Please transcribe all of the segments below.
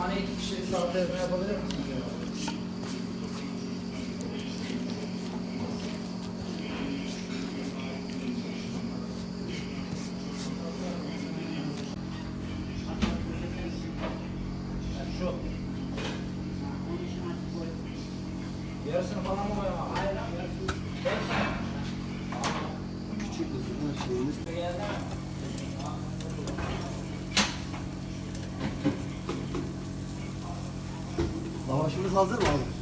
Bana iki kişilik saldırma yapabilir misiniz? Yarısını falan mı koyamam? Hayır. Küçük kızın şeyimiz. Geldi mi? Lavaşımız hazır mı? Abi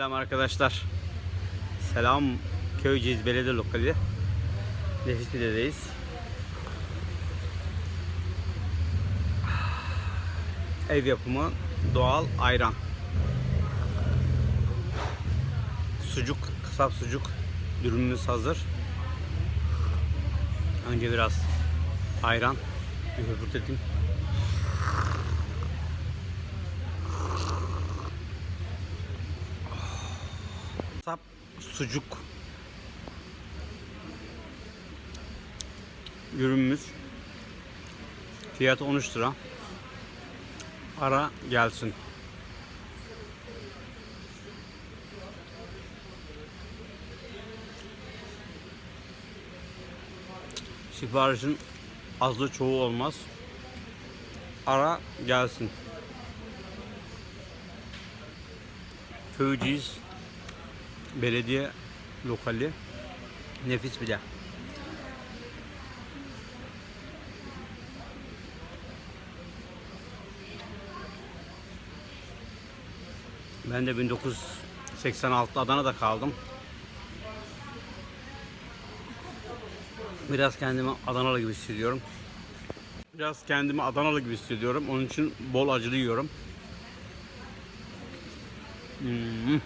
Selam arkadaşlar. Selam Köyceğiz Belediye Lokali. Nefisli'deyiz. Ev yapımı doğal ayran. Sucuk, kasap sucuk dürümümüz hazır. Önce biraz ayran bir höpürteteyim. Kasap sucuk. Ürünümüz fiyatı 13 lira. Ara gelsin. Siparişin azı çoğu olmaz. Ara gelsin. Köyceğiz belediye lokali nefis bir de. Ben de 1986'da Adana'da kaldım. Biraz kendimi Adanalı gibi hissediyorum. Biraz kendimi Adanalı gibi hissediyorum. Onun için bol acılı yiyorum. Hmm.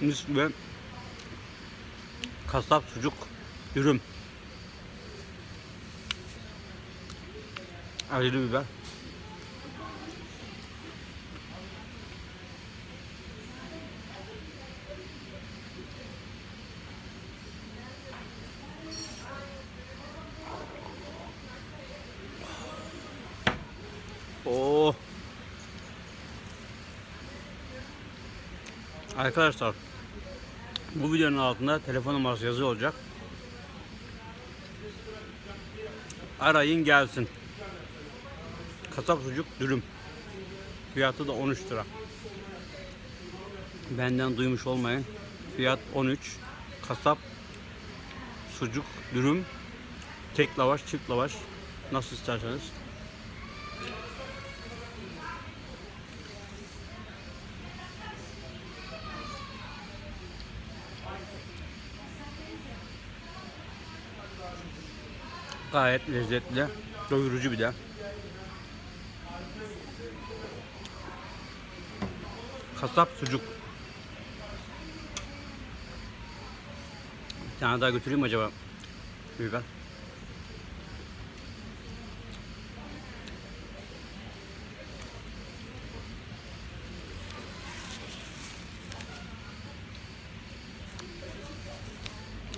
Mis gibi kasap sucuk dürüm. Acılı biber. Oo. Arkadaşlar bu videonun altında telefon numarası yazı olacak. Arayın gelsin. Kasap sucuk dürüm. Fiyatı da 13 lira. Benden duymuş olmayın. Fiyat 13. Kasap sucuk dürüm. Tek lavaş, çift lavaş. Nasıl isterseniz. Gayet lezzetli, doyurucu bir de. Kasap sucuk. Bir tane daha götüreyim acaba? Biber.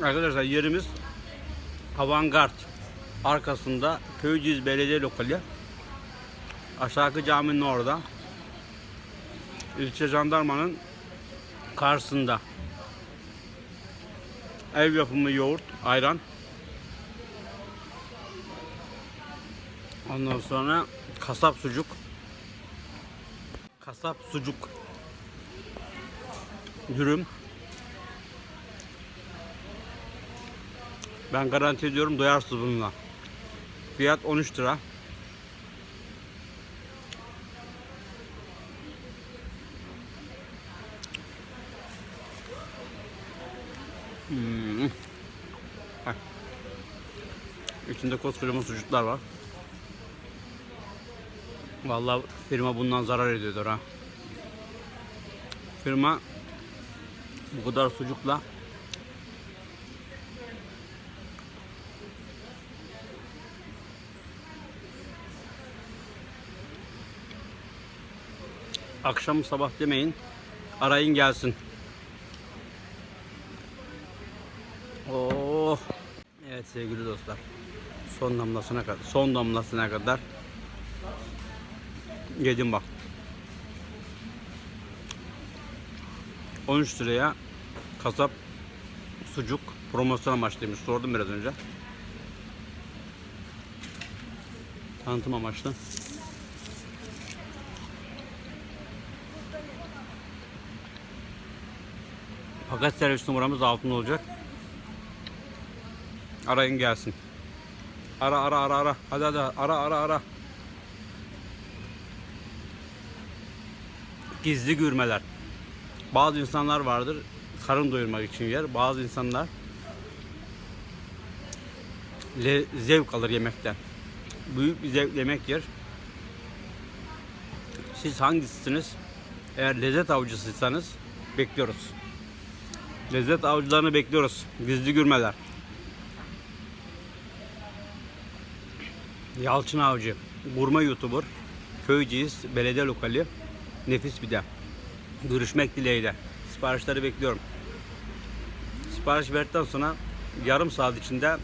Arkadaşlar yerimiz Avantgard arkasında Köyceğiz Belediye Lokali. Aşağıki caminin orada. İlçe jandarmanın karşısında. Ev yapımı yoğurt, ayran. Ondan sonra kasap sucuk. Kasap sucuk. Dürüm. Ben garanti ediyorum doyarsınız bununla. Fiyat 13 lira. Hmm. İçinde koskocaman sucuklar var. Vallahi firma bundan zarar ediyordur ha. Firma bu kadar sucukla akşam sabah demeyin. Arayın gelsin. Oh. Evet sevgili dostlar. Son damlasına kadar, son damlasına kadar yedim bak. 13 liraya kasap sucuk promosyon amaçlıymış. Sordum biraz önce. Tanıtım amaçlı. Fakat servis numaramız altında olacak. Arayın gelsin. Ara ara ara ara. Hadi hadi ara ara ara. Gizli gürmeler. Bazı insanlar vardır karın doyurmak için yer. Bazı insanlar le- zevk alır yemekten. Büyük bir zevk yemek yer. Siz hangisisiniz? Eğer lezzet avcısıysanız bekliyoruz. Lezzet avcılarını bekliyoruz. Gizli gürmeler. Yalçın Avcı, gurme YouTuber, Köyceğiz, belediye lokali, nefis bir de. Görüşmek dileğiyle. Siparişleri bekliyorum. Sipariş verdikten sonra yarım saat içinde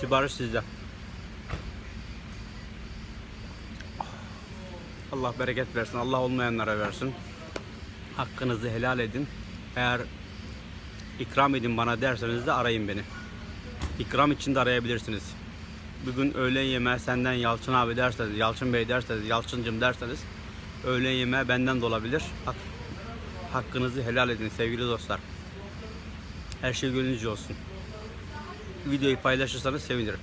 sipariş sizde. Allah bereket versin. Allah olmayanlara versin. Hakkınızı helal edin. Eğer ikram edin bana derseniz de arayın beni. İkram için de arayabilirsiniz. Bugün öğlen yemeği senden Yalçın abi derseniz, Yalçın Bey derseniz, Yalçıncım derseniz öğlen yemeği benden de olabilir. Hak, hakkınızı helal edin sevgili dostlar. Her şey gönlünüzce olsun. Videoyu paylaşırsanız sevinirim.